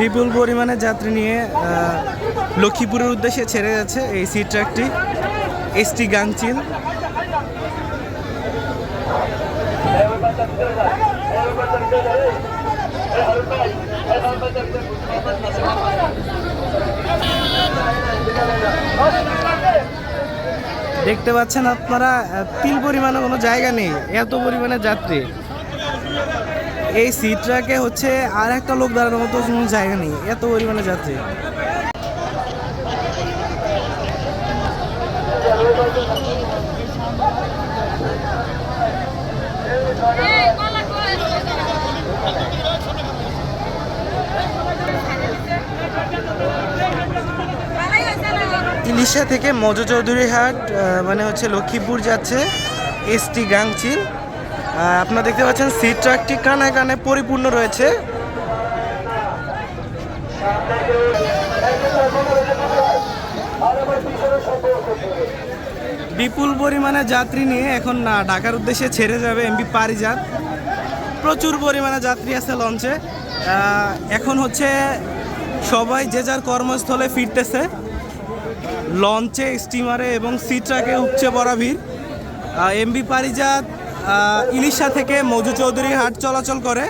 বিপুল পরিমাণে যাত্রী নিয়ে লক্ষ্মীপুরের উদ্দেশ্যে ছেড়ে যাচ্ছে এই সি ট্রাকটি এসটি গাংচিল। দেখতে পাচ্ছেন আপনারা তিল পরিমাণে কোনো জায়গা নেই, এত পরিমাণে যাত্রী। এই সি ট্রাকে হচ্ছে আর একটা লোক দাঁড়ানোর মতো কোনো জায়গা নেই, এত পরিমাণে যাচ্ছে ইলিশা থেকে মজু চৌধুরী হাট মানে হচ্ছে লক্ষ্মীপুর যাচ্ছে এসটি গাংচিল। আপনারা দেখতে পাচ্ছেন সি ট্রাকটি কানায় কানায় পরিপূর্ণ রয়েছে। বিপুল পরিমাণে যাত্রী নিয়ে এখন না ঢাকার উদ্দেশ্যে ছেড়ে যাবে এমবি পারিজাত। প্রচুর পরিমাণে যাত্রী আছে লঞ্চে। এখন হচ্ছে সবাই যে যার কর্মস্থলে ফিরতেছে। লঞ্চে, স্টিমারে এবং সি ট্রাকে উপচে পড়া ভিড়। এমবি পারিজাত ইলিশা থেকে মজু চৌধুরী হাট চলাচল করে।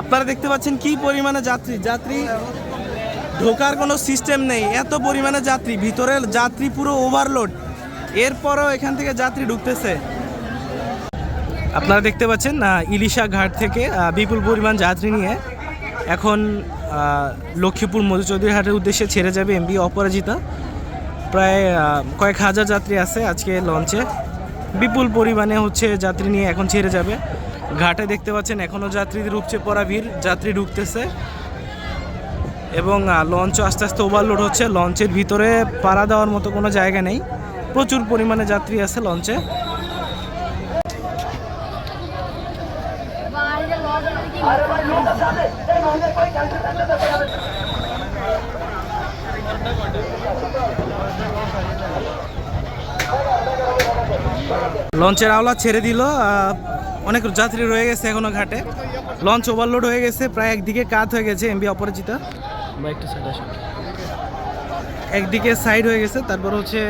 আপনারা দেখতে পাচ্ছেন কি পরিমাণে যাত্রী। যাত্রী ঢোকার কোনো সিস্টেম নেই। এত পরিমাণে যাত্রী। ভিতরে যাত্রী পুরো ওভারলোড এরপরও এখান থেকে যাত্রী ঢুকতেছে। আপনারা দেখতে পাচ্ছেন ইলিশা ঘাট থেকে বিপুল পরিমাণ যাত্রী নিয়ে এখন লক্ষ্মীপুর মধু চৌধুরী হাটের উদ্দেশ্যে ছেড়ে যাবে এমবি অপরাজিতা। প্রায় কয়েক হাজার যাত্রী আছে আজকে লঞ্চে। বিপুল পরিমাণে হচ্ছে যাত্রী নিয়ে এখন ছেড়ে যাবে। ঘাটে দেখতে পাচ্ছেন এখনও যাত্রীদের উপচে পড়া ভিড়, যাত্রী ঢুকতেছে। এবং লঞ্চ আস্তে আস্তে ওভারলোড হচ্ছে। লঞ্চের ভিতরে পাড়া দেওয়ার মতো কোনো জায়গা নেই। প্রচুর পরিমাণে যাত্রী আছে লঞ্চে লঞ্চের আওলা ছেড়ে দিল অনেক যাত্রী রয়ে গেছে এখনও ঘাটে। লঞ্চ ওভারলোড হয়ে গেছে প্রায় একদিকে কাত হয়ে গেছে এমবি অপরাজিতা। একদিকে সাইড হয়ে গেছে তারপর হচ্ছে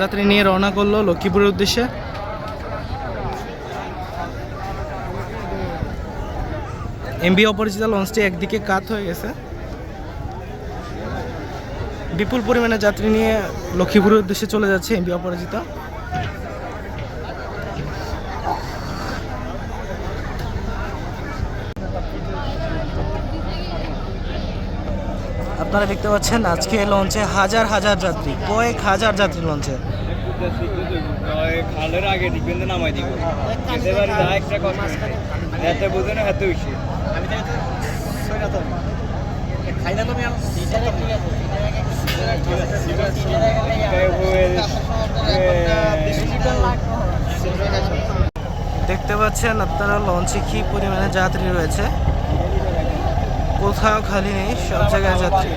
যাত্রী নিয়ে রওনা করল লক্ষ্মীপুরের উদ্দেশ্যে। এমবি অপরিচিতা লঞ্চটি একদিকে কাত হয়ে গেছে। বিপুল পরিমাণে যাত্রী নিয়ে লক্ষ্মীপুরের উদ্দেশ্যে চলে যাচ্ছে এমবি অপরাজিতা। আপনারা দেখতে পাচ্ছেন আজকে লঞ্চে হাজার হাজার যাত্রী কয়েক হাজার যাত্রী লঞ্চে। খালের আগে দিবেন নামাই দিব। একটা এত বুঝে না এত বেশি দেখতে পাচ্ছেন আপনারা লঞ্চে কি পরিমাণে যাত্রী রয়েছে। কোথাও খালি নেই সব জায়গায় যাত্রী।